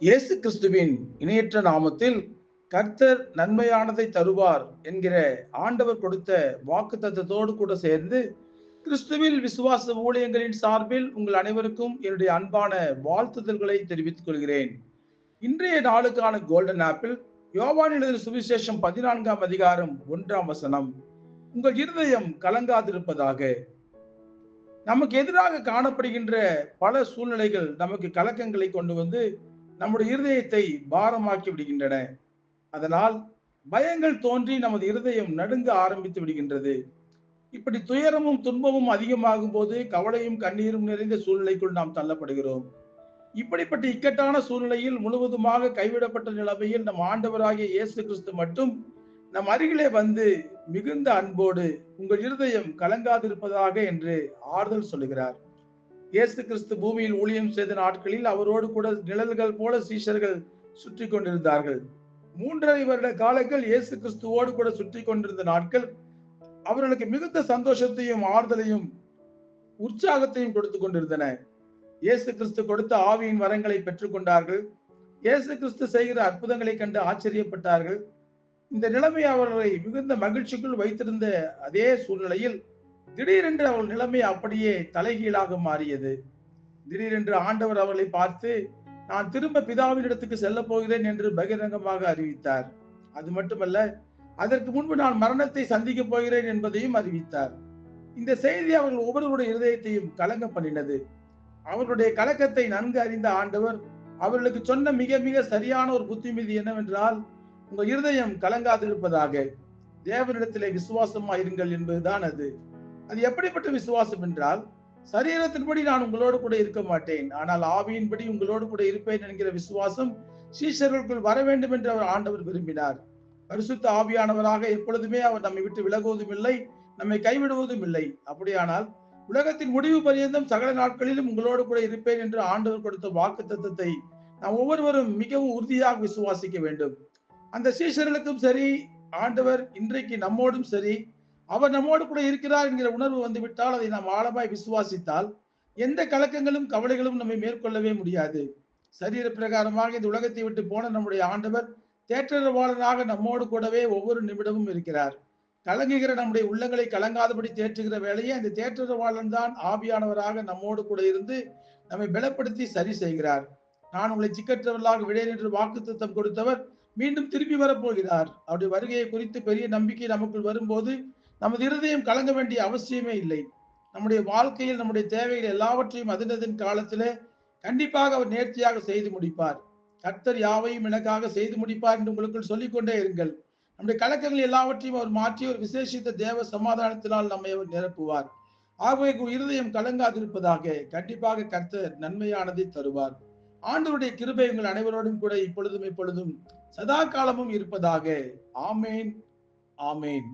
இயேசு கிறிஸ்துவின் இணையற்ற நாமத்தில் கர்த்தர் நன்மையானதை தருவார் என்கிற ஆண்டவர் கொடுத்த வாக்கு தத்தத்தோடு கூட சேர்ந்து கிறிஸ்துவில் விசுவாச ஊழியங்களின் சார்பில் உங்கள் அனைவருக்கும் என்னுடைய அன்பான வாழ்த்துதல்களை தெரிவித்துக் கொள்கிறேன். இன்றைய நாளுக்கான கோல்டன் ஆப்பிள் யோவான் எழுதின சுவிசேஷம் பதினான்காம் அதிகாரம் ஒன்றாம் வசனம். உங்கள் இருதயம் கலங்காதிருப்பதாக. நமக்கு எதிராக காணப்படுகின்ற பல சூழ்நிலைகள் நமக்கு கலக்கங்களை கொண்டு வந்து நம்முடைய இருதயத்தை பாரமாக்கி விடுகின்றன. அதனால் பயங்கள் தோன்றி நமது இருதயம் நடுங்க ஆரம்பித்து விடுகின்றது. இப்படி துயரமும் துன்பமும் அதிகமாகும் போது கவலையும் கண்ணீரும் நிறைந்த சூழ்நிலைக்குள் நாம் தள்ளப்படுகிறோம். இப்படிப்பட்ட இக்கட்டான சூழ்நிலையில் முழுவதுமாக கைவிடப்பட்ட நிலைமையில் நம் ஆண்டவராகிய இயேசு கிறிஸ்து மட்டும் நம் அருகிலே வந்து மிகுந்த அன்போடு உங்கள் இருதயம் கலங்காதிருப்பதாக என்று ஆறுதல் சொல்லுகிறார். இயேசு கிறிஸ்து பூமியில் ஊழியம் செய்த நாட்களில் அவரோடு கூட நிழல்கள் போல சீஷர்கள் சுற்றி கொண்டிருந்தார்கள். மூன்றரை வருட காலங்கள் இயேசு கிறிஸ்துவோடு கூட சுற்றி கொண்டிருந்த நாட்கள் அவர்களுக்கு மிகுந்த சந்தோஷத்தையும் ஆறுதலையும் உற்சாகத்தையும் கொடுத்து கொண்டிருந்தன. இயேசு கிறிஸ்து கொடுத்த ஆவியின் வரங்களை பெற்றுக்கொண்டார்கள். இயேசு கிறிஸ்து செய்கிற அற்புதங்களை கண்டு ஆச்சரியப்பட்டார்கள். இந்த நிலைமை அவர்களை மிகுந்த மகிழ்ச்சிக்குள் வைத்திருந்த அதே சூழ்நிலையில் திடீரென்று அவள் நிலைமை அப்படியே தலைகீழாக மாறியது. திடீரென்று ஆண்டவர் அவர்களை பார்த்து நான் திரும்ப பிதாவின் இடத்துக்கு செல்ல போகிறேன் என்று பகிரங்கமாக அறிவித்தார். அது மட்டுமல்ல அதற்கு முன்பு நான் மரணத்தை சந்திக்கப் போகிறேன் என்பதையும் அறிவித்தார். இந்த செய்தி அவர்கள் ஒவ்வொருவருடைய இருதயத்தையும் கலங்க பண்ணினது. அவர்களுடைய கலக்கத்தை நன்கு அறிந்த ஆண்டவர் அவர்களுக்கு சொன்ன மிக மிக சரியான ஒரு புத்திமதி என்னவென்றால் உங்கள் இருதயம் கலங்காதிருப்பதாக. தேவனிடத்திலே விசுவாசமா இருங்கள் என்பதுதான் அது. அது எப்படிப்பட்ட விசுவாசம் என்றால் சரீரத்தின்படி நான் உங்களோடு கூட இருக்க மாட்டேன் ஆனால் ஆவியின்படி உங்களோடு கூட இருப்பேன் என்கிற விசுவாசம் சீஷர்களுக்குள் வர வேண்டும் என்று அவர் ஆண்டவர் விரும்பினார். பரிசுத்த ஆவியானவராக எப்பொழுதுமே அவர் நம்மை விட்டு விலகுவதும் இல்லை நம்மை கைவிடுவதும் இல்லை. அப்படியானால் உலகத்தின் முடிவு பரியந்தம் சகல நாட்களிலும் உங்களோடு கூட இருப்பேன் என்று ஆண்டவர் கொடுத்த வாக்கு தத்துவத்தை நாம் ஒவ்வொருவரும் மிகவும் உறுதியாக விசுவாசிக்க வேண்டும். அந்த சீஷர்களுக்கும் சரி ஆண்டவர் இன்றைக்கு நம்மோடும் சரி அவர் நம்மோடு கூட இருக்கிறார் என்கிற உணர்வு வந்துவிட்டால் அதை நாம் ஆழமாய் விசுவாசித்தால் எந்த கலக்கங்களும் கவலைகளும் நம்மை மேற்கொள்ளவே முடியாது. சரீர பிரகாரமாக இந்த உலகத்தை விட்டு போன நம்முடைய ஆண்டவர் தேற்றரவாளனாக நம்மோடு கூடவே ஒவ்வொரு நிமிடமும் இருக்கிறார். கலங்குகிற நம்முடைய உள்ளங்களை கலங்காதபடி தேற்றுகிற வேலையை அந்த தேற்றரவாளன் தான் ஆவியானவராக நம்மோடு கூட இருந்து நம்மை பலப்படுத்தி சரி செய்கிறார். நான் உங்களை சிக்கற்றவர்களாக விடேன் என்று வாக்கு கொடுத்தவர் மீண்டும் திரும்பி வரப்போகிறார். அவருடைய வருகையை குறித்து பெரிய நம்பிக்கை நமக்குள் வரும்போது நமது இருதயம் கலங்க வேண்டிய அவசியமே இல்லை. நம்முடைய வாழ்க்கையில் நம்முடைய தேவைகள் எல்லாவற்றையும் அதினதின் காலத்திலே கண்டிப்பாக அவர் நேர்த்தியாக செய்து முடிப்பார். கர்த்தர் யாவையும் எனக்காக செய்து முடிப்பார் என்று உங்களுக்குள் சொல்லிக்கொண்டே இருங்கள். நம்முடைய கலக்கங்கள் எல்லாவற்றையும் அவர் மாற்றி ஒரு விசேஷித்த தேவ சமாதானத்தினால் நம்மை அவர் நிரப்புவார். ஆகவே இருதயம் கலங்காதிருப்பதாக கண்டிப்பாக கர்த்தர் நன்மையானதை தருவார். ஆண்டவருடைய கிருபை உங்கள் அனைவரோடும் கூட இப்பொழுதும் இப்பொழுதும் சதா காலமும் இருப்பதாக. ஆமேன். ஆமேன்.